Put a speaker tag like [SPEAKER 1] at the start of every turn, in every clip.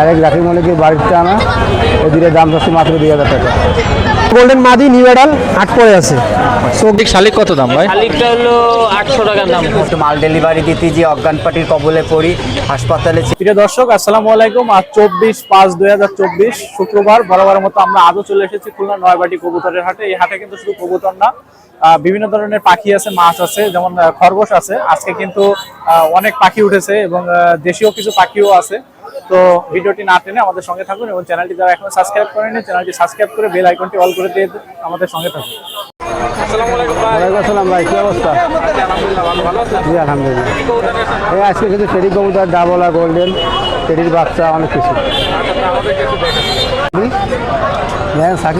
[SPEAKER 1] Direct রাখি মলিকের বাড়িতে আনা। দাম যাচ্ছে মাত্র দুই হাজার টাকা।
[SPEAKER 2] গোল্ডেন মাদি নিউ এডাল আট পরে আছে।
[SPEAKER 3] ঠিক শালিক কত দাম ভাই?
[SPEAKER 4] শালিকটা হলো আটশো টাকার দাম।
[SPEAKER 5] মাল ডেলিভারি দিতে যে অজ্ঞান পার্টির কবলে পড়ি হাসপাতালে
[SPEAKER 2] প্রিয় দর্শক আসসালামু আলাইকুম। আজ চব্বিশ পাঁচ দুই হাজার চব্বিশ শুক্রবার। বরাবরের মতো আমরা আজও চলে এসেছি খুলনা নয়বাটি কবুতরের হাটে। এই হাটে কিন্তু শুধু কবুতর না বিভিন্ন ধরনের পাখি আছে, মাছ আছে, যেমন খরগোশ আছে। আজকে কিন্তু অনেক পাখি উঠেছে এবং দেশীয় কিছু পাখিও আছে। তো ভিডিওটি না টেনে আমাদের সঙ্গে থাকুন এবং চ্যানেলটি যারা এখনও সাবস্ক্রাইব করেনি চ্যানেলটি সাবস্ক্রাইব করে বেল আইকনটি অল করে দিয়ে আমাদের সঙ্গে থাকুন।
[SPEAKER 1] অবস্থা? ডাবলা গোল্ডেন বাচ্চা, অনেক কিছু।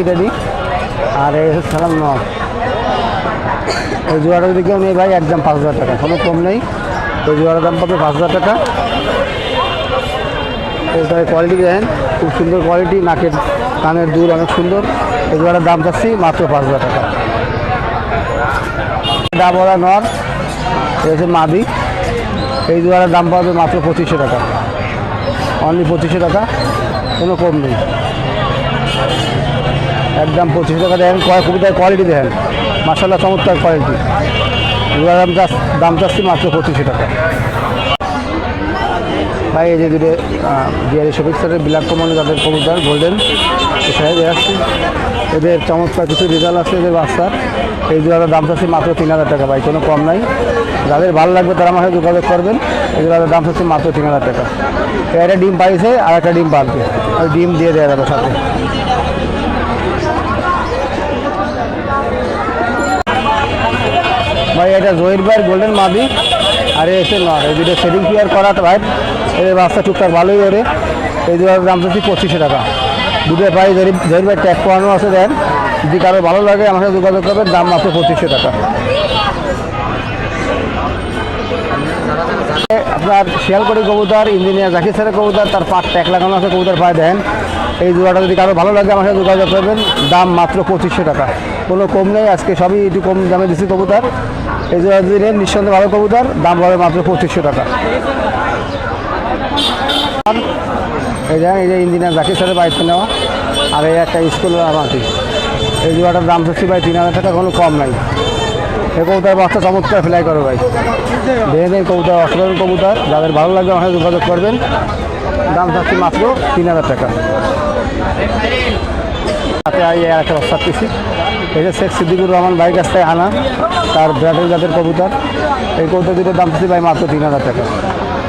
[SPEAKER 1] টেরি আর এই সালাম নয় এই জোয়াটা যদি কেউ নেই ভাই, একদম পাঁচ হাজার টাকা। কোনো কম নেই। ওই জোয়ারের দাম পাবে পাঁচ হাজার টাকা। এটার কোয়ালিটি দেখেন, খুব সুন্দর কোয়ালিটি নাকের কানের দুল অনেক সুন্দর। এই জোয়ারের দাম চাচ্ছি মাত্র পাঁচ হাজার টাকা। ডাবলা নর হচ্ছে মাদি, এই জোয়ারের দাম পাবে মাত্র পঁচিশশো টাকা। অনলি পঁচিশশো টাকা, কোনো কম নেই। একদম পঁচিশশো টাকা দেখেন, কয় কবিতার কোয়ালিটি দেখেন। মাসাল্লাহ চমৎকার কোয়ালিটি দাম চাষ দাম চাচ্ছি মাত্র পঁচিশশো টাকা। ভাই, এই যে দুটো বিহারি শফিক স্যারের বিলাক কমনে তাদের কবুতর গোল্ডেন সেখানে দেখাচ্ছি এদের চমৎকার কিছু রেজাল্ট আছে, এদের বাচ্চার এই জোড়াটার দাম চাচ্ছি মাত্র তিন হাজার টাকা, ভাই, কোনো কম নাই। যাদের ভালো লাগবে তারা সাথে যোগাযোগ করবেন। এই জোড়াটার দাম চাচ্ছি মাত্র তিন হাজার টাকা। একটা ডিম পাইছে আর একটা ডিম পারবে ওই ডিম দিয়ে দেওয়া যাবে সাথে। ভাই, এটা জহির ভাইয়ের গোল্ডেন মাদি। আর, এসে নয় এই দুটো ক্লিয়ার করা ভাই? এই বাচ্চা টুকটাক ভালোই ওরে। এই দুটোর দাম চাচ্ছি পঁচিশশো টাকা। দুটো ভাই, জহির জহির ভাই ট্যাগ করানো আছে, দেন। যদি কারও ভালো লাগে, আমার সাথে যোগাযোগ করবেন, দাম মাত্র পঁচিশশো টাকা। আপনার শিয়ালকড়ি কবুতর, ইঞ্জিনিয়ার জাকির স্যারের কবুতর, তার পাট ট্যাগ লাগানো আছে কবুতর পায়ে দেন। এই জোড়াটা যদি কারও ভালো লাগে, আমার সাথে যোগাযোগ করবেন, দাম মাত্র পঁচিশশো টাকা। কোনো কম নেই, আজকে সবই একটু কম দামে দিচ্ছি কবুতর। এই যদি নেন নিঃসন্দেহে ভালো কবুতর, দাম পাবে মাত্র পঁচিশশো টাকা। এই যে এই যে ইঞ্জিনিয়ার জাকির স্যারের বাড়িতে নেওয়া, আর এই একটা স্কুল মাটি এই জোড়াটার দাম চাচ্ছি ভাই তিন হাজার টাকা, কোনো কম নাই। এই কবুতর বাচ্চা চমৎকার ফ্লাই করো ভাই। দেখে দেন কবুতর, অসাধারণ কবুতর। যাদের ভালো লাগবে আমার সাথে যোগাযোগ করবেন। দাম চাচ্ছি মাত্র তিন হাজার টাকা। সাথে এই একটা বস্তা পিসি এই যে শেখ সিদ্দিকুর রহমান ভাইয়ের কাছ থেকে আনা, তার ব্রাডের জাতের কবুতর। এই কবুতর দুটোর দাম চাচ্ছি ভাই মাত্র তিন হাজার টাকা।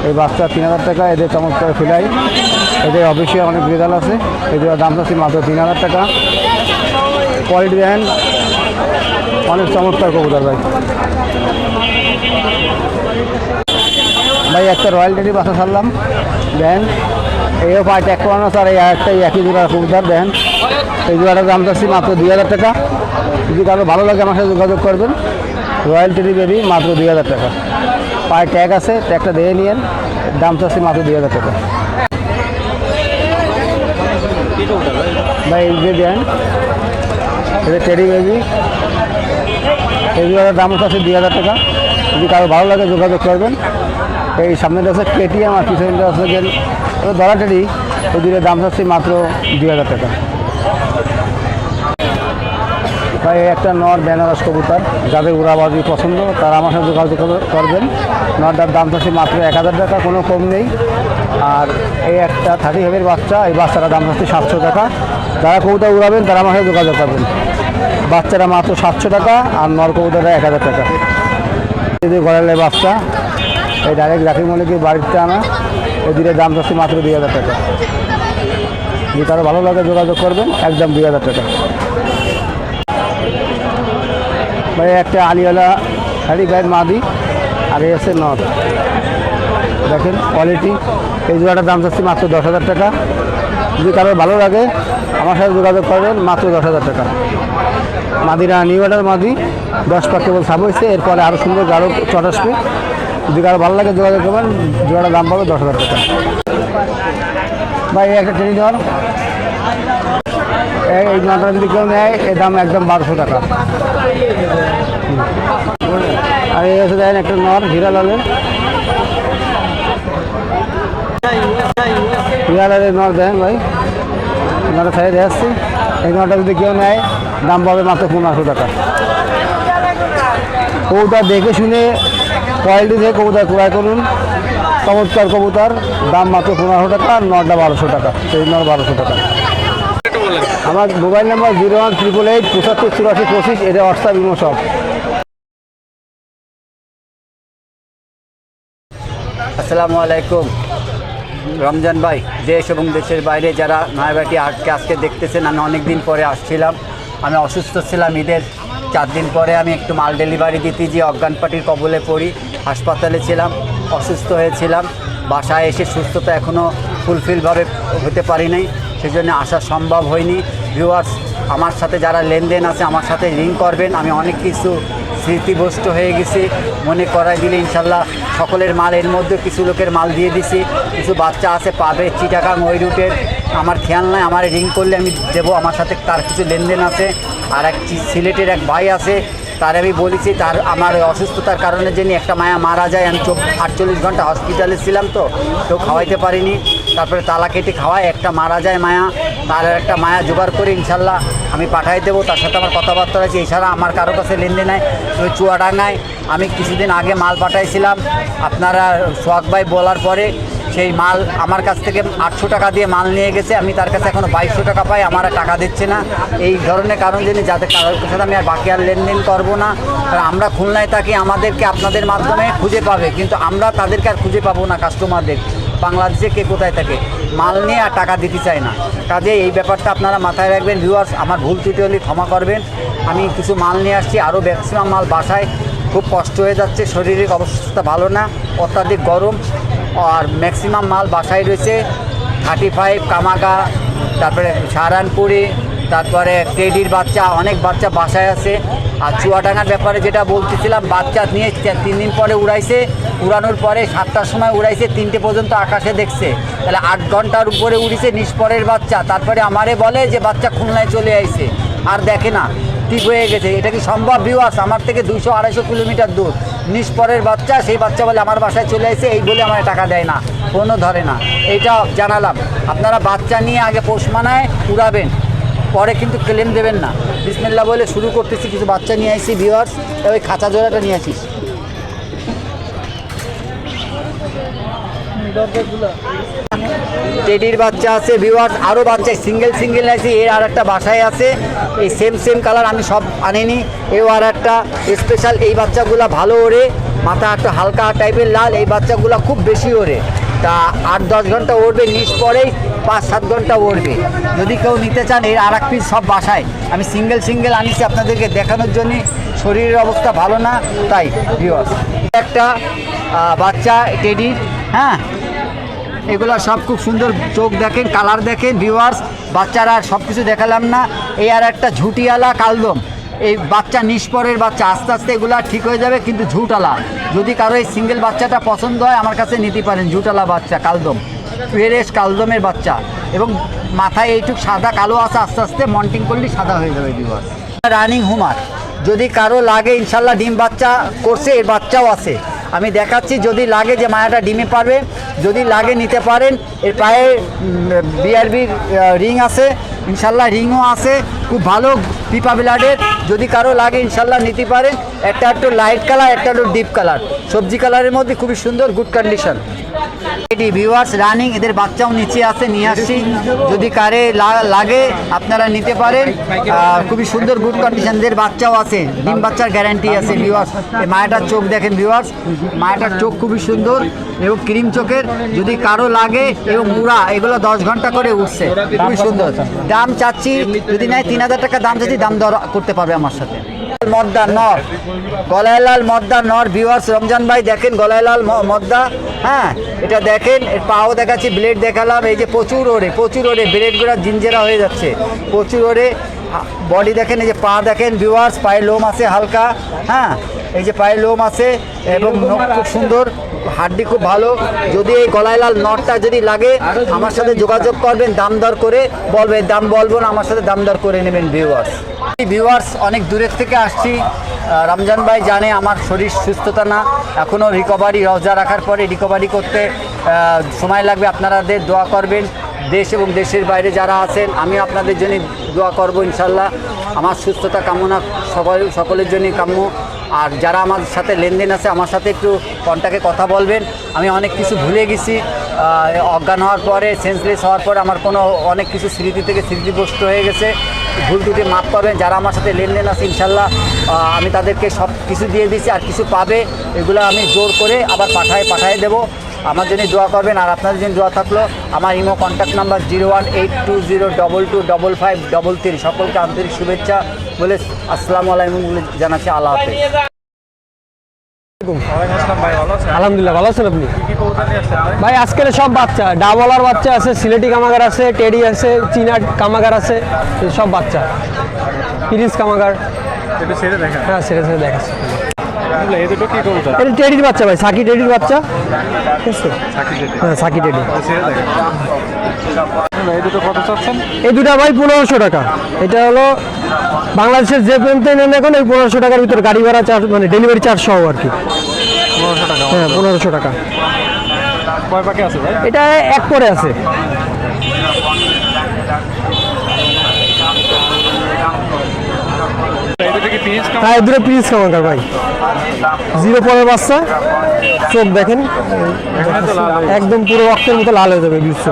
[SPEAKER 1] এই বাচ্চা তিন হাজার টাকা এদের চমৎকার ফিলাই এদের অবশ্যই অনেক রেজাল্ট আছে। এদের দাম চাচ্ছি মাত্র তিন হাজার টাকা। কোয়ালিটি দেখেন, অনেক চমৎকার কবুতর ভাই। ভাই, একটা রয়্যাল টেডি বাসা ছাড়লাম। দেন এইও পাঁচ এক করানো স্যার, এই একটা একই জোড়ার কবুতর দেন এই জোড়াটার দাম চাচ্ছি মাত্র দুই হাজার টাকা। যদি কারও ভালো লাগে আমার সাথে যোগাযোগ করবেন। রয়্যাল টেডি বেবি মাত্র দুই হাজার টাকা। পায়ে ট্যাগ আছে ট্যাগটা দিয়ে নিয়েন। দাম চাচ্ছি মাত্র দুই হাজার টাকা। ভাই, এই যে দেন এটা টেডি বেবি এগুলোর দাম হচ্ছে দুই হাজার টাকা। যদি কারও ভালো লাগে যোগাযোগ করবেন। এই সামনেটা আছে কেটিএম আর পিছনটা আছে গেল ধরা টেডি এই দাম হচ্ছে মাত্র দুই হাজার টাকা। ভাই একটা নর বেনারস কবুতর, যাদের উড়াবাজি পছন্দ, তারা আমার সাথে যোগাযোগ করবেন। নরটার দাম হচ্ছে মাত্র এক হাজার টাকা, কোনো কম নেই। আর এই একটা থার্টি হেভের বাচ্চা, এই বাচ্চাটার দাম হচ্ছে সাতশো টাকা। যারা কবুতর উড়াবেন, তারা আমার সাথে যোগাযোগ করবেন। বাচ্চারা মাত্র সাতশো টাকা, আর নর কবুতরটা এক হাজার টাকা। এই যে গড়ালের বাচ্চা, এই ডাইরেক্ট রাখি মলিকের বাড়িতে আনা। দুটোর দাম হচ্ছে মাত্র দুই হাজার টাকা। যদি কারও ভালো লাগে যোগাযোগ করবেন, একদম দুই হাজার টাকা। ভাই, একটা আলিওয়ালা শাড়ি গায়ের মাদি, আর আছে নট দেখেন কোয়ালিটি এই জোড়াটার দাম চাচ্ছি মাত্র দশ হাজার টাকা। যদি কারও ভালো লাগে, আমার সাথে যোগাযোগ করবেন, মাত্র দশ হাজার টাকা। মাদিরা নিউ অর্ডার মাদি, দশ পাক কেবল সাব হয়েছে এরপরে আরও সুন্দর গাঢ় চট আসবে। কারও ভালো লাগে যোগাযোগ করবেন জোড়াটার দাম পাবে দশ হাজার টাকা। ভাই, এই একটা ট্রেনিং নেওয়ার। এই নটা যদি কেউ নেয়, এর দাম একদম বারোশো টাকা। আর এই হচ্ছে দেখেন একটা নর, হিরা লালের। হিমালয়ের নর দেন ভাই। নটা সাইডে আসছি। এই নটা যদি কেউ নেয়, দাম পাবে মাত্র পনেরোশো টাকা। ওটা দেখে শুনে কোয়ালিটি থেকে কবুতর ক্রয় করুন, চমৎকার কবুতর, দাম মাত্র পনেরোশো টাকা আর নটা বারোশো টাকা। সেই নর বারোশো টাকা। আমার mobile number zero one triple eight পঁচাত্তর চুরাশি পঁচিশ, এটা হোয়াটসঅ্যাপ ইমো সব।
[SPEAKER 5] আসসালামু আলাইকুম। রমজান ভাই, দেশ এবং দেশের বাইরে যারা নয়াবাটি আজকে আজকে দেখতেছেন, আমি অনেক দিন পরে আসছিলাম। আমি অসুস্থ ছিলাম ঈদের চার দিন পরে, আমি একটু মাল ডেলিভারি দিতে যে অজ্ঞান পাটির কবলে পড়ি। হাসপাতালে ছিলাম, অসুস্থ হয়েছিলাম, বাসায় এসে সুস্থতা এখনও ফুলফিলভাবে হতে পারি নাই সেজন্য আসা সম্ভব হয়নি। ভিউয়ার্স আমার সাথে যারা লেনদেন আছে, আমার সাথে রিং করবেন, আমি অনেক কিছু স্মৃতিভ্রষ্ট হয়ে গেছি। মনে করাই দিলে ইনশাল্লাহ সকলের মাল এর মধ্যে কিছু লোকের মাল দিয়ে দিছি। কিছু বাচ্চা আছে, পাবে চিটাকাং ওই রুটের। আমার খেয়াল নাই, আমার রিং করলে আমি দেবো, আমার সাথে তার কিছু লেনদেন আছে। আর এক সিলেটের এক ভাই আছে তার আমি বলেছি, তার আমার অসুস্থতার কারণে যিনি একটা মায়া মারা যায়, আমি আটচল্লিশ ঘণ্টা হসপিটালে ছিলাম তো কেউ খাওয়াইতে পারিনি। তারপরে তালা কেটে খাওয়ায়, একটা মারা যায় মায়া, তার একটা মায়া জোগাড় করে ইনশাল্লাহ আমি পাঠাই দেবো। তার সাথে আমার কথাবার্তা আছে এছাড়া আমার কারও কাছে লেনদেন নাই চুয়াডাঙ্গায়। আমি কিছুদিন আগে মাল পাঠাইছিলাম, আপনারা সোহাগ ভাই বলার পরে সেই মাল আমার কাছ থেকে আটশো টাকা দিয়ে মাল নিয়ে গেছে। আমি তার কাছে এখনও বাইশশো টাকা পাই, আমার টাকা দিচ্ছে না। এই ধরনের কারণ জেনে যাতে কারোর সাথে আমি আর বাকি আর লেনদেন করব না। আমরা খুলনায় থাকি, আমাদেরকে আপনাদের মাধ্যমে খুঁজে পাবে, কিন্তু আমরা তাদেরকে আর খুঁজে পাবো না কাস্টমারদের। বাংলাদেশে কে কোথায় থাকে? মাল নিয়ে আর টাকা দিতে চায় না। কাজে এই ব্যাপারটা আপনারা মাথায় রাখবেন ভিউয়ার্স আমার ভুল ত্রুটি হলে ক্ষমা করবেন। আমি কিছু মাল নিয়ে আসছি আরও ম্যাক্সিমাম মাল বাসায়। খুব কষ্ট হয়ে যাচ্ছে, শারীরিক অবস্থা ভালো না, অত্যাধিক গরম। আর ম্যাক্সিমাম মাল বাসায় রয়েছে। থার্টি ফাইভ কামাগা, তারপরে সাহারানপুরি, তারপরে টেডির বাচ্চা, অনেক বাচ্চা বাসায় আছে। আর চুয়াডাঙ্গার ব্যাপারে যেটা বলতেছিলাম, বাচ্চা নিয়ে তিন দিন পরে উড়াইছে। উড়ানোর পরে সাতটার সময় উড়াইছে, তিনটে পর্যন্ত আকাশে দেখছে। তাহলে আট ঘণ্টার উপরে উড়িছে নিষ্পরের বাচ্চা। তারপরে আমারে বলে যে বাচ্চা খুলনায় চলে আইছে। আর দেখে না, ঠিক হয়ে গেছে। এটা কি সম্ভব ভিউয়ার্স আমার থেকে দুশো আড়াইশো কিলোমিটার দূর। নিষ্পরের বাচ্চা, সেই বাচ্চা বলে আমার বাসায় চলে এসে এই বলে আমার টাকা দেয় না কোনো ধরে না। এটা জানালাম। আপনারা বাচ্চা নিয়ে আগে পোষ মানায় উড়াবেন, পরে কিন্তু ক্লেম দেবেন না। বিসমিল্লা বলে শুরু করতেছি, কিছু বাচ্চা নিয়ে আসি ভিওয়ার্স ওই খাঁচা জোড়াটা নিয়ে আসিস টেডির বাচ্চা আছে ভিউয়ার্স আরও বাচ্চা সিঙ্গেল সিঙ্গেল আছে এর আর একটা বাসায় আছে। এই সেম সেম কালার আমি সব আনিনি। এও আর একটা স্পেশাল এই বাচ্চাগুলো ভালো ওরে, মাথা একটা হালকা টাইপের লাল, এই বাচ্চাগুলো খুব বেশি ওরে। তা আট, দশ ঘণ্টা উড়বে নিচ পরেই পাঁচ, সাত ঘণ্টা উড়বে যদি কেউ নিতে চান, এর আর এক পিস সব বাসায়। আমি সিঙ্গেল সিঙ্গেল আনিছি আপনাদেরকে দেখানোর জন্য। শরীরের অবস্থা ভালো না, তাই ভিউয়ার্স একটা বাচ্চা টেডির হ্যাঁ? এগুলো সব খুব সুন্দর চোখ দেখেন কালার দেখেন ভিউয়ার্স বাচ্চারা সব কিছু দেখালাম না। এই আর একটা ঝুটিয়ালা কালদম। এই বাচ্চা নিষ্পরের বাচ্চা, আস্তে আস্তে এগুলো ঠিক হয়ে যাবে, কিন্তু ঝুটালা। যদি কারও এই সিঙ্গেল বাচ্চাটা পছন্দ হয়, আমার কাছে নিতে পারেন ঝুটালা বাচ্চা, কালদম। ফেরেস কালদমের বাচ্চা। এবং মাথায় এইটুক সাদা, কালো আছে, আস্তে আস্তে মন্টিং করলে সাদা হয়ে যাবে ভিউয়ার্স রানিং হুমার যদি কারও লাগে, ইনশাল্লাহ ডিম বাচ্চা করছে এর বাচ্চাও আছে। আমি দেখাচ্ছি, যদি লাগে যে মায়াটা ডিমে পারবে, যদি লাগে নিতে পারেন। এর পায়ে বিআরবির রিং আছে, ইনশাল্লাহ রিংও আছে, খুব ভালো পিপা ব্লাডের। যদি কারও লাগে, ইনশাল্লাহ নিতে পারেন। একটা একটু লাইট কালার একটা একটু ডিপ কালার সবজি কালারের মধ্যে খুবই সুন্দর গুড কন্ডিশন এটি ভিউয়ার্স রানিং এদের বাচ্চাও নিচে আছে, নিয়ে আসছি। যদি কারে লাগে, আপনারা নিতে পারেন। খুবই সুন্দর গুড কন্ডিশন এদের বাচ্চাও আছে। ডিম বাচ্চার গ্যারান্টি আছে ভিউয়ার্স মায়াটার চোখ দেখেন ভিউয়ার্স মায়াটার চোখ খুবই সুন্দর এবং ক্রিম চোখের। যদি কারও লাগে, এবং মুড়া, এগুলো দশ ঘণ্টা করে উঠছে। খুবই সুন্দর। দাম চাচ্ছি, যদি নেয় তিন হাজার টাকা দাম চাচ্ছি, দাম দর করতে পারবে আমার সাথে। মদ্দা নর। গলায়লাল মদ্দা নর ভিউয়ার্স রমজান ভাই দেখেন গলায়লাল মদ্দা। হ্যাঁ এটা দেখেন, এর পাও দেখাচ্ছি ব্লেড দেখালাম, এই যে প্রচুর ওরে প্রচুর ওরে ব্লেডগুলো জিঞ্জেরা হয়ে যাচ্ছে, প্রচুর ওরে বডি দেখেন, এই যে পা দেখেন ভিউয়ার্স পায়ে লোম আছে হালকা হ্যাঁ। এই যে পায়ের লোম আছে এবং নখ খুব সুন্দর হাড্ডি খুব ভালো। যদি এই গলায়লাল নটটা যদি লাগে আমার সাথে যোগাযোগ করবেন দাম দর করে বলবেন দাম বলব না আমার সাথে দাম দর করে নেবেন ভিউয়ার্স ভিউয়ার্স অনেক দূরের থেকে আসছি। রমজান ভাই জানে আমার শরীর সুস্থতা না। এখনও রিকভারি রোজা রাখার পরে রিকভারি করতে সময় লাগবে আপনাদের দোয়া করবেন। দেশ এবং দেশের বাইরে যারা আছেন আমি আপনাদের জন্য দোয়া করব ইনশাল্লাহ। আমার সুস্থতা কামনা সকল সকলের জন্যই কাম্য। আর যারা আমার সাথে লেনদেন আছে, আমার সাথে একটু কন্ট্যাক্টে কথা বলবেন। আমি অনেক কিছু ভুলে গেছি। অজ্ঞান হওয়ার পরে সেন্সলেস হওয়ার পরে আমার কোনো অনেক কিছু স্মৃতি থেকে স্মৃতিভ্রষ্ট হয়ে গেছে। ভুল ত্রুটি মাফ পাবেন যারা আমার সাথে লেনদেন আছে, ইনশাল্লাহ আমি তাদেরকে সব কিছু দিয়ে দিয়েছি আর কিছু পাবে, এগুলো আমি জোর করে আবার পাঠায় পাঠায় দেবো। আমার জন্য দোয়া করবেন আর আপনাদের জন্য দোয়া থাকল আমার imo contact number zero one eight two zero double two double five double three সকলকে আন্তরিক শুভেচ্ছা বলে আসসালামু আলাইকুম বলে জানাচ্ছি। আল্লাহ হাফেজ।
[SPEAKER 2] ওয়ালাইকুম আসসালাম ভাই ভালো আছেন
[SPEAKER 3] আলহামদুলিল্লাহ ভালো আছেন আপনি?
[SPEAKER 2] ভাই
[SPEAKER 3] আজকের সব বাচ্চা ডাবলার বাচ্চা আছে সিলেটি কামাগার আছে টেডি আছে চীনা কামাগার আছে সব বাচ্চা। পিরিজ কামাগার। হ্যাঁ সেটা সেটা দেখাচ্ছে।
[SPEAKER 2] এই দুটো কি কবুতর
[SPEAKER 3] এটা টেডির বাচ্চা ভাই সাকি টেডির বাচ্চা। ঠিক আছে? হ্যাঁ সাকি টেডি।
[SPEAKER 2] এই দুটো কত চাচ্ছেন?
[SPEAKER 3] এই দুটা ভাই পনেরোশো টাকা। এটা হলো বাংলাদেশের যে প্রান্তে নেন এখন এই পনেরোশো টাকার ভিতরে গাড়ি ভাড়া চার্জ মানে ডেলিভারি চার্জ সহ আর কি।
[SPEAKER 2] পনেরোশো টাকা
[SPEAKER 3] হ্যাঁ পনেরোশো টাকা।
[SPEAKER 2] কয় পাখি আছে ভাই?
[SPEAKER 3] এটা এক পরে আছে
[SPEAKER 2] এই দুটো কি পিস
[SPEAKER 3] হ্যাঁ দুটো পিস কামাকার ভাই? জিরো পরের বাচ্চা? চোখ দেখেন। একদম পুরো রক্তের মতো লাল হয়ে যাবে বিশ্ব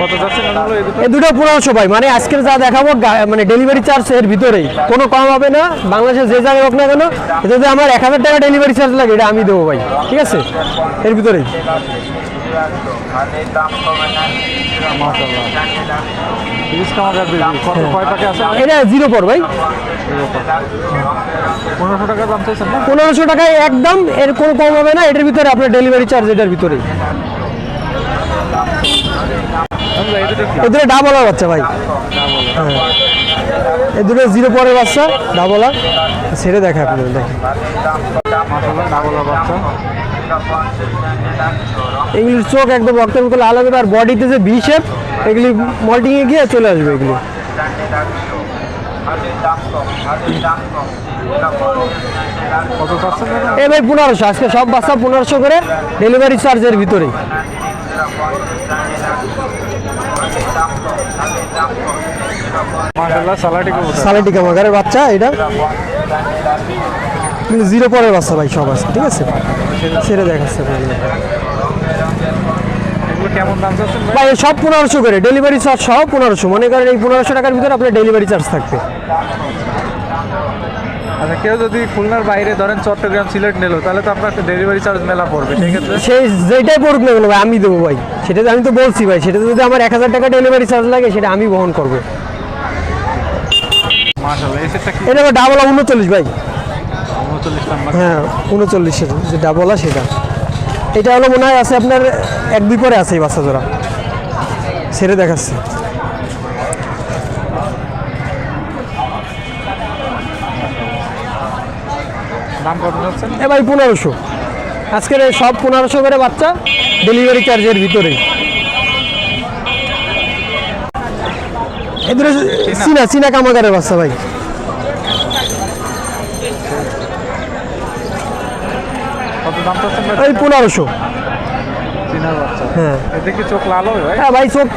[SPEAKER 2] দুটো
[SPEAKER 3] এই দুটো? পনেরোশো ভাই। মানে আজকের যা দেখাবো গা- মানে ডেলিভারি চার্জ এর ভিতরেই। কোনো কম হবে না। বাংলাদেশের যে জায়গায় হোক না কেন এতে যদি আমার এক হাজার টাকা ডেলিভারি চার্জ লাগে এটা আমি দেবো ভাই। ঠিক আছে? এর ভিতরেই।
[SPEAKER 2] ভাই
[SPEAKER 3] এটা জিরো পর ভাই।
[SPEAKER 2] পনেরোশো
[SPEAKER 3] টাকায় একদম এর কোনো কম হবে না এটার ভিতরে আপনার ডেলিভারি চার্জ এটার
[SPEAKER 2] কি
[SPEAKER 3] এই দুটো ডাবলার বাচ্চা ভাই। হ্যাঁ। এই দুটো জিরো পরের বাচ্চা ডাবলার ছেড়ে দেখা আপনি দেখেন। এগুলির চোখ একদম রক্তের মতো লাল হবে আর বডিতে যে শেপ এগুলি মল্টিংয়ে গিয়ে চলে আসবে এগুলি। এ ভাই পনেরোশো আজকে সব বাচ্চা পনেরোশো করে ডেলিভারি চার্জের ভিতরেই।
[SPEAKER 2] সালাটি
[SPEAKER 3] কামাগারের বাচ্চা এটা? জিরো পরের বাচ্চা ভাই সব আছে ঠিক আছে? ছেড়ে দেখাচ্ছে
[SPEAKER 2] ভাই?
[SPEAKER 3] ভাই সব পনেরোশো করে ডেলিভারি চার্জ সহ পনেরোশো। মনে করেন এই পনেরোশো টাকার ভিতরে আপনার ডেলিভারি চার্জ থাকবে।
[SPEAKER 2] আচ্ছা কেউ যদি খুলনার বাইরে ধরেন চট্টগ্রাম সিলেট নিল তাহলে তো আপনার ডেলিভারি চার্জ মেলা পড়বে সেক্ষেত্রে
[SPEAKER 3] সেই যেটাই পড়ুক না ভাই আমি দেবো ভাই। সেটা আমি তো বলছি ভাই সেটা যদি আমার এক হাজার টাকা ডেলিভারি চার্জ লাগে সেটা আমি বহন করব।
[SPEAKER 2] কি?
[SPEAKER 3] এটা ডাবল উনচল্লিশ ভাই। হ্যাঁ উনচল্লিশের যে ডাবলা সেটা। এটা হলো মনে হয় আছে আপনার এক দুই পরে আছে এই বাচ্চা জোড়া। ছেড়ে দেখাচ্ছে। এ ভাই পনেরোশো। আজকের সব পনেরোশো করে বাচ্চা ডেলিভারি চার্জের ভিতরেই। এদের চীনা চীনা কামাগারের বাচ্চা ভাই।
[SPEAKER 2] ভাই?
[SPEAKER 3] পনেরোশো। হ্যাঁ। হ্যাঁ ভাই চোখ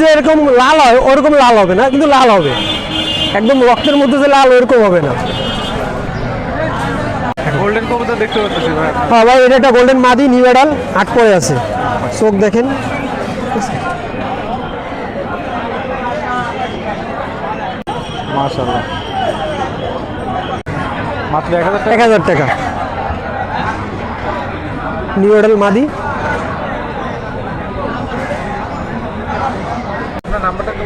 [SPEAKER 3] যে এরকম লাল হয় ওরকম লাল হবে না কিন্তু লাল হবে। একদম রক্তের মধ্যে যে লাল ওরকম হবে না।
[SPEAKER 2] গোল্ডেন কবুতর দেখতে পাচ্ছি ভাই।
[SPEAKER 3] হ্যাঁ ভাই এটা একটা গোল্ডেন মাদি নিউ এডাল আট পরে আছে। চোখ দেখেন। মাদি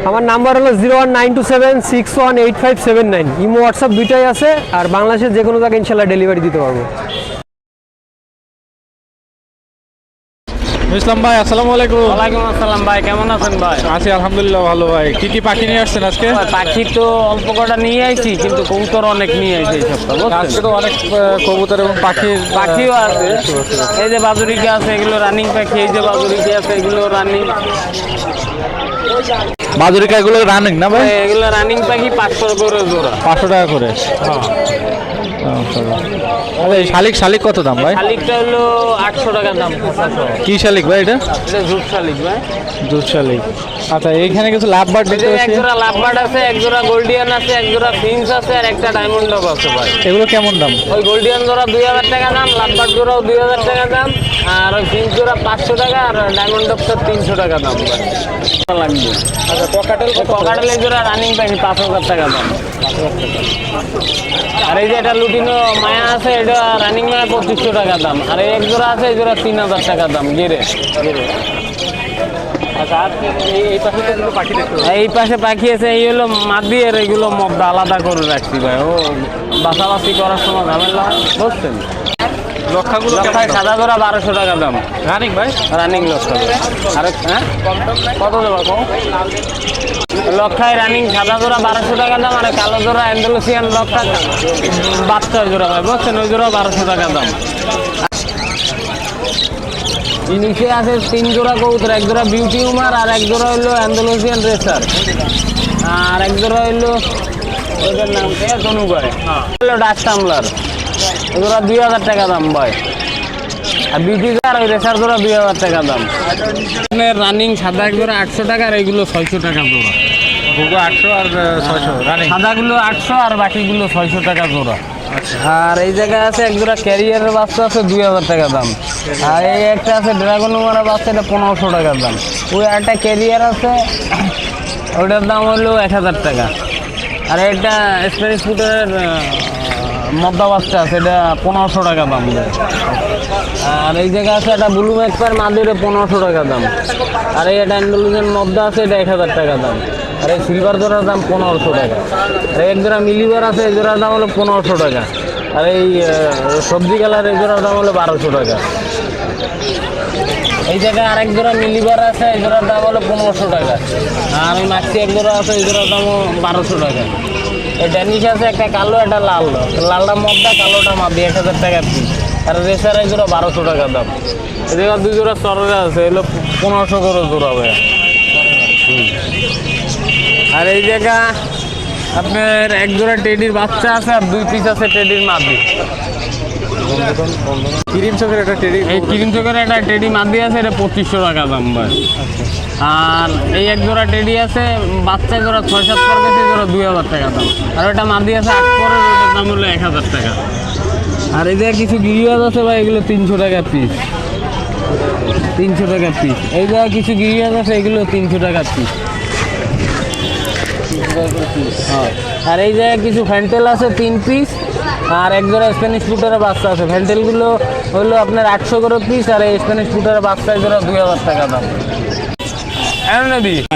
[SPEAKER 3] আমার নাম্বার হলো zero one nine two seven six one eight five seven nine. Imo WhatsApp দুইটাই আছে, আর বাংলাদেশের যে কোনো জায়গায় ইনশাল্লাহ ডেলিভারি দিতে পারব।
[SPEAKER 2] ইসলাম ভাই আসসালামু আলাইকুম।
[SPEAKER 4] ওয়ালাইকুম আসসালাম ভাই কেমন আছেন ভাই?
[SPEAKER 2] আছি আলহামদুলিল্লাহ ভালো ভাই। কি কি পাখি নিয়ে আসছেন আজকে?
[SPEAKER 4] পাখি তো অল্প কটা নিয়ে আইছি কিন্তু কবুতর অনেক নিয়ে আইছি এই সপ্তাহ
[SPEAKER 2] আজকে তো অনেক আহ, কবুতর এবং পাখির
[SPEAKER 4] পাখিও আছে। এই যে বাজুরিকা আছে এগুলো রানিং পাখি এই যে বাজুরিকা আছে এগুলো রানিং
[SPEAKER 2] বাজুরিকা এগুলো রানিং না ভাই?
[SPEAKER 4] এগুলো রানিং পাখি পাঁচশো করে জোড়া।
[SPEAKER 2] পাঁচশো টাকা করে। আচ্ছা এই শালিক শালিক কত দাম ভাই?
[SPEAKER 4] শালিকটা হলো আটশো টাকা দাম
[SPEAKER 2] কি শালিক ভাই এটা?
[SPEAKER 4] এটা জুট শালিক ভাই।
[SPEAKER 2] দুধ শালিক। আচ্ছা এইখানে কিছু লাভ বাট দেখতে
[SPEAKER 4] এক
[SPEAKER 2] পাচ্ছি।
[SPEAKER 4] জোড়া লাভবার্ড আছে এক জোড়া গোল্ডিয়ান আছে এক জোড়া ফিন্স আছে আর একটা ডায়মন্ড ডগ আছে ভাই।
[SPEAKER 2] এগুলো কেমন দাম?
[SPEAKER 4] ওই গোল্ডিয়ান জোড়া দুই হাজার টাকা দাম লাভবার্ড জোড়াও দুই হাজার টাকা দাম আর ওই ফিন্স জোড়া পাঁচশো টাকা আর ডায়মন্ড ডগটা তিনশো টাকা দাম ভাই। লাগবে?
[SPEAKER 2] আচ্ছা পকাটেল
[SPEAKER 4] ককাটেলের জোড়া রানিং পাখি পাঁচ হাজার টাকা দাম। আর এই যে এটা লুটিনো মায়া আছে এটা রানিং মায়া পঁচিশশো টাকা দাম। আর এই এক জোড়া আছে এই জোড়া তিন হাজার টাকা দাম গেরে
[SPEAKER 2] আচ্ছা এই- পাশে পাখি
[SPEAKER 4] আছে এই হলো মাদি আর এগুলো মদ্দা আলাদা করে রাখছি ভাই। ও বাছাবাছি করার সময় ঝামেলা বুঝছেন?
[SPEAKER 2] লক্ষাগুলো
[SPEAKER 4] লক্ষায় সাদা জোড়া বারোশো টাকা দাম।
[SPEAKER 2] রানিং ভাই?
[SPEAKER 4] রানিং লক্ষা আর হ্যাঁ? কত দেবো কম? লক্ষায় রানিং সাদা জোড়া বারোশো টাকা দাম আর কালো জোড়া অ্যান্ডালুসিয়ান লক্ষা বাচ্চা জোড়া ভাই, বুঝছেন? ওই জোড়া বারোশো টাকা দাম। নিচে আছে তিন জোড়া কবুতর, এক জোড়া বিউটি উমার আর এক জোড়া হইল অ্যান্ডালুসিয়ান রেসার আর এক জোড়া হইল ওদের নাম তনু করে হলো ডাক টামলার এগুলো দুই হাজার টাকা দাম ভাই। আর বিউটি আর ওই রেসার জোড়া দুই হাজার টাকা দাম। রানিং সাদা এক জোড়া আটশো টাকা আর এইগুলো ছয়শো টাকা জোড়া।
[SPEAKER 2] ভুগো আটশো আর ছয়শো রানিং
[SPEAKER 4] সাদাগুলো আটশো আর বাকিগুলো ছয়শো টাকা জোড়া। আর এই জায়গায় আছে এক জোড়া ক্যারিয়ারের বাচ্চা আছে দুই হাজার টাকা দাম। আর এই একটা আছে ড্রাগন উমারের বাচ্চা এটা পনেরোশো টাকা দাম। ওই একটা ক্যারিয়ার আছে ওটার দাম হলো এক হাজার টাকা। আর একটা স্প্যানিশ ফুটের মদ্দা বাচ্চা আছে এটা পনেরোশো টাকা দাম দেয়। আর এই জায়গায় আছে একটা ব্লু ম্যাক্সার মাদুরে পনেরোশো টাকা দাম। আর এই একটা অ্যান্ডালুজেন মদ্দা আছে, এটা এক হাজার টাকা দাম। আর এই সিলভার জোড়ার দাম পনেরোশো টাকা। আর এক জোড়া মিলিবার আছে, এই জোড়ার দাম হলো পনেরোশো টাকা। আর এই সবজি কালার এই জোড়ার দাম হলো বারোশো টাকা। এই জায়গায় আরেক জোড়া মিলিবার আছে, এই জোড়ার দাম হলো পনেরোশো টাকা। আর ওই মাক্সি এক জোড়া আছে, এই জোড়ার দামও বারোশো টাকা। এই ড্যানিশ আছে, একটা কালো, একটা লাল। লালটা মদ্দা কালোটা মাদি এক হাজার টাকা পিস আর রেসার এক জোড়া বারোশো টাকা দাম। জায়গায় দুই জোড়া সররে আছে এগুলো পনেরোশো করে জোড়া ভাই। আর এই জায়গা আপনার এক জোড়া টেডির বাচ্চা আছে আর দুই পিস আছে টেডির মাদি।
[SPEAKER 2] ক্রিম চোখের একটা টেরি
[SPEAKER 4] এই ক্রিম চোখের একটা টেডি মাদি আছে এটা পঁচিশশো টাকা দাম ভাই। আর এই এক জোড়া টেডি আছে বাচ্চা জোড়া ছয় সাত পর গেছে জোড়া দুই হাজার টাকা দাম। আর ওটা মাদি আছে আট পরের ওটার দাম হলো এক হাজার টাকা। আর এই জায়গায় কিছু গিরিবাজ আছে ভাই এগুলো তিনশো টাকা পিস তিনশো টাকা পিস এই জায়গায় কিছু গিরিবাজ আছে এগুলো তিনশো টাকা পিস হয়। আর এই জায়গায় কিছু ফ্যান্টেল আছে তিন পিস আর এক জোড়া স্প্যানিশ ফুটারের বাচ্চা আছে। ফ্যান্টেলগুলো হলো আপনার আটশো করে পিস আর এই স্প্যানিশ ফুটারের বাচ্চা জোড়া দুই হাজার টাকা দাম।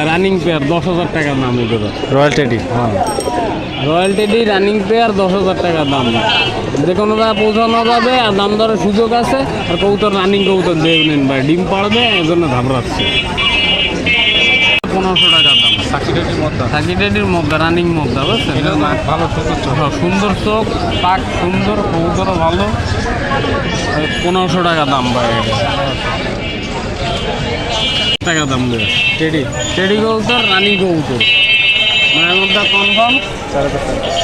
[SPEAKER 4] রানিং পেয়ার দশ হাজার টাকা দাম এগুলো
[SPEAKER 2] royal teddy
[SPEAKER 4] royal teddy running pair দশ হাজার টাকা দাম। যে কোনো জায়গায় পৌঁছানো যাবে আর দাম দরের সুযোগ আছে আর কৌতর রানিং কবুতর দেখবেন ভাই ডিম পাড়বে এই জন্য ঘাবড়াচ্ছে। পনেরোশো টাকা দাম।
[SPEAKER 2] সাকি টেডির মধ্যে
[SPEAKER 4] রানিং মধ্যে বুঝছেন?
[SPEAKER 2] ভালো সুন্দর
[SPEAKER 4] হ্যাঁ, সুন্দর চোখ পাক সুন্দর কবুতরও ভালো। পনেরোশো টাকা দাম ভাই টাকা দাম দেবে।
[SPEAKER 2] টেডি
[SPEAKER 4] টেডি কবুতর রানি কবুতর। মায়ের মধ্যে কনফার্ম?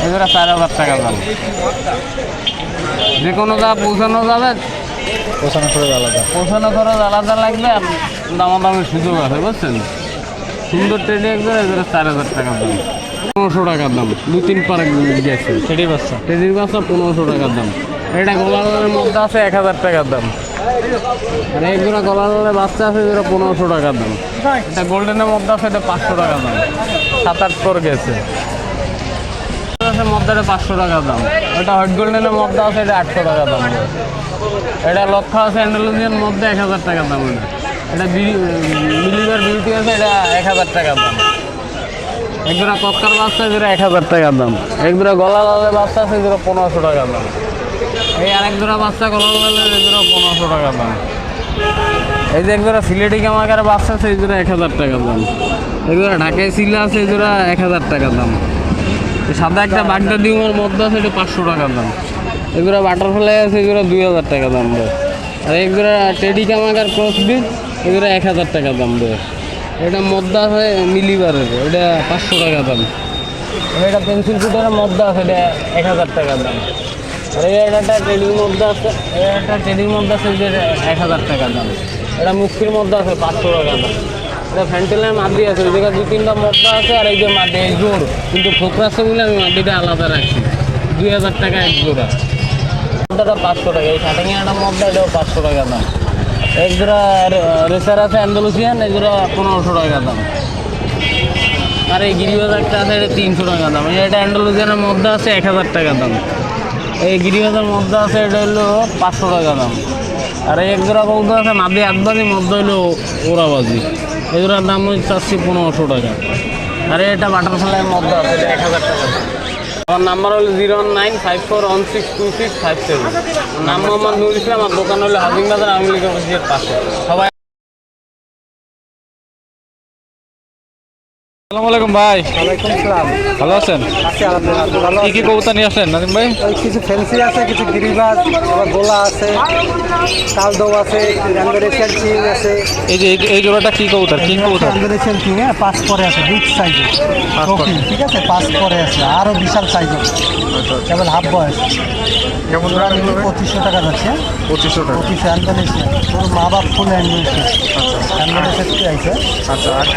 [SPEAKER 4] এগুলো চার হাজার টাকা দাম। যে কোনো যা পৌঁছানো যাবে
[SPEAKER 2] পোষানো করে আলাদা।
[SPEAKER 4] পৌঁছানো খরচ আলাদা লাগবে আর দামাদামের সুযোগ আছে বুঝছেন? সুন্দর টেডি একবার এগুলো চার হাজার টাকা দাম। পনেরোশো টাকার দাম দু তিন পার গেছে।
[SPEAKER 2] টেডি বাচ্চা।
[SPEAKER 4] টেডির বাচ্চা পনেরোশো টাকার দাম। এটা গোলালের মধ্যে আছে এক হাজার টাকার দাম। আর এক জোড়া গোলালের বাচ্চা আছে, যেটা পনেরোশো টাকার দাম। এটা গোল্ডেনের মধ্যে আছে, এটা পাঁচশো টাকা দাম। সাত আট পর গেছে। পাঁচশো টাকা দাম। এটা হোয়াইট গোল্ডেনের আছে, এটা আটশো টাকা দাম। এটা আছে মধ্যে এক হাজার টাকা দাম এটা। আছে, এটা এক হাজার টাকা দাম। বাচ্চা যেটা এক হাজার দাম। গলা বাচ্চা আছে পনেরোশো টাকার দাম। এই আরেক জোড়া বাচ্চা গলা লালের এই পনেরোশো টাকার দাম। এই যে এক জোড়া সিলেটি কামাকার বাচ্চা এই জোড়া এক হাজার টাকার দাম। এক জোড়া ঢাকায় সিলা আছে, এই জোড়া এক হাজার টাকার দাম। সাদা একটা বাগদা ডিমের মধ্যে আছে, এটা পাঁচশো টাকার দাম। এক বাটারফ্লাই আছে, এই দুই হাজার টাকা দাম দেয় আর এক টেডি কামাকার ক্রস বিট, এই জোড়া এক হাজার টাকা দাম দেয় এটা মদ্দা আছে মিলিবারের, এটা পাঁচশো টাকা দাম। এটা পেন্সিল ফুটারের মদ্দা আছে, এটা এক হাজার টাকা দাম। একটা ট্রেডিং মধ্যে আছে। একটা ট্রেডিং মধ্যে আছে যে এক হাজার টাকা দাম। এটা মুক্তির মধ্যে আছে, পাঁচশো টাকা দাম। এটা ফ্যান্টেলের মাদি আছে, ওই জায়গায় দু তিনটা মদ্দা আছে, আর এই যে মাদি, এই জোর কিন্তু ফোকরাসে বলে আমি মাদিটা আলাদা রাখছি। দুই হাজার টাকা এক জোড়া। মদ্দাটা পাঁচশো টাকা, এই শাটিংয়ে একটা মদ্দা এটাও পাঁচশো টাকা দাম। এক জোড়া রেসার আছে অ্যান্ডালুসিয়ান এই জোড়া পনেরোশো টাকা দাম। আর এই গিরিবাজারটা আছে, এটা তিনশো টাকা দাম। এটা অ্যান্ডালুসিয়ানের মধ্যে আছে, এক হাজার টাকা দাম। এই গিরিবাজার মধ্যে আছে, এটা হলো পাঁচশো টাকা দাম। আর এক জোড়া কৌতো আছে মাদি আটবাজি মধ্যে হলো ওরাবাজি। এই জোড়ার দাম হচ্ছে চাচ্ছি পনেরোশো টাকা। আর এটা বাটারফ্লাইয়ের মধ্যে আছে এক হাজার টাকা। আমার নাম্বার হলো zero nine five four one six two six five seven. নাম মোহাম্মদ নুর ইসলাম, আর দোকান হলো হাজিং বাজার আওয়ামী লীগ পাশে। সবাই
[SPEAKER 2] আসসালামু আলাইকুম ভাই।
[SPEAKER 6] আসসালাম
[SPEAKER 2] ভালো আছেন?
[SPEAKER 6] ভালো
[SPEAKER 2] কি কি কবুতর নিয়ে আসলেন নাদিম ভাই?
[SPEAKER 6] কিছু ফেন্সি আছে কিছু গিরিবাজ আবার গোলা আছে কালদৌ আছে ইন্দোনেশিয়ান চিং আছে।
[SPEAKER 2] এই যে এই- জোড়াটা কি কবুতর? কি কবুতর?
[SPEAKER 6] ইন্দোনেশিয়ান চিং হ্যাঁ পাঁচ পরে আছে বিগ সাইজের।
[SPEAKER 2] পরে।
[SPEAKER 6] ঠিক আছে? পাঁচ পরে আছে আরও বিশাল সাইজের। কেবল হাফ বয়স।
[SPEAKER 2] কেমন
[SPEAKER 6] পঁচিশশো টাকা যাচ্ছে।
[SPEAKER 2] পঁচিশশো টাকা।
[SPEAKER 6] পঁচিশশো ইন্দোনেশিয়া ওর মা বাপ ফুল আছে
[SPEAKER 2] আচ্ছা আর কি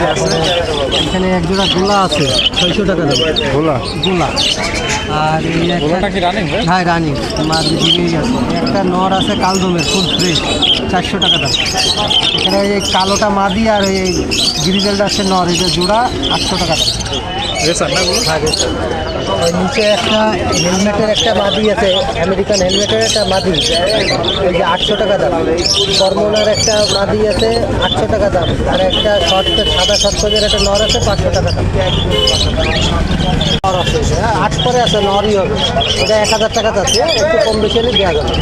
[SPEAKER 6] এখানে জোড়া গোলা আছে ছয়শো টাকা দেবো
[SPEAKER 2] গোলা?
[SPEAKER 6] গোলা। আর এই একটা
[SPEAKER 2] কি রানিং
[SPEAKER 6] হ্যাঁ রানিং মা দিদিই আছে। একটা নর আছে কালদমের ফুল ফ্রেশ চারশো টাকা দাম। এখানে ওই কালোটা মাদি আর এই গিরিজেলটা আছে নর এটা জোড়া আটশো টাকা দাম। ওই নিচে একটা হেলমেটের একটা মাদি আছে আমেরিকান হেলমেটের একটা মাদি। ওই যে আটশো টাকা দাম। কর্মনার একটা মাদি আছে আটশো টাকা দাম। আর একটা শর্ট সাদা শর্ট একটা নর আছে পাঁচশো টাকা দাম। নর আছে হ্যাঁ আট পরে আছে নরই হবে। এটা এক হাজার টাকা যাচ্ছে একটু কম বেশি হলে দেওয়া যাবে।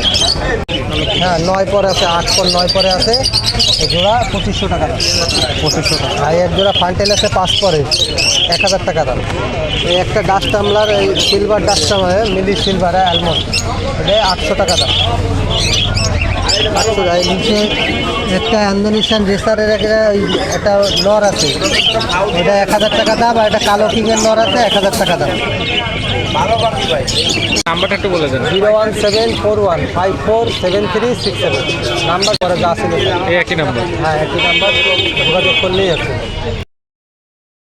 [SPEAKER 6] হ্যাঁ নয় পরে আছে আট পর নয় পরে আছে জোড়া পঁচিশশো টাকা পঁচিশশো টাকা। আর এক জোড়া ফান্টেল আছে পাঁচ পরে। এক হাজার টাকা দাম। এই একটা ডাস্ট আমলার এই সিলভার ডাস্ট আমলার মিলি সিলভার অ্যালমন্ড এটা আটশো টাকা দাম। আটশো এই নিচে একটা ইন্দোনেশিয়ান রেসারের একটা ওই একটা নর আছে। এটা এক হাজার টাকা দাম আর একটা কালো কিংয়ের নর আছে এক হাজার টাকা দাম।
[SPEAKER 2] নাম্বারটা একটু বলে দেন।
[SPEAKER 6] Zero one seven four one five four seven three six seven. Number করে যা আছে
[SPEAKER 2] একই নাম্বার।
[SPEAKER 6] হ্যাঁ একই নাম্বার। যোগাযোগ করলেই আছে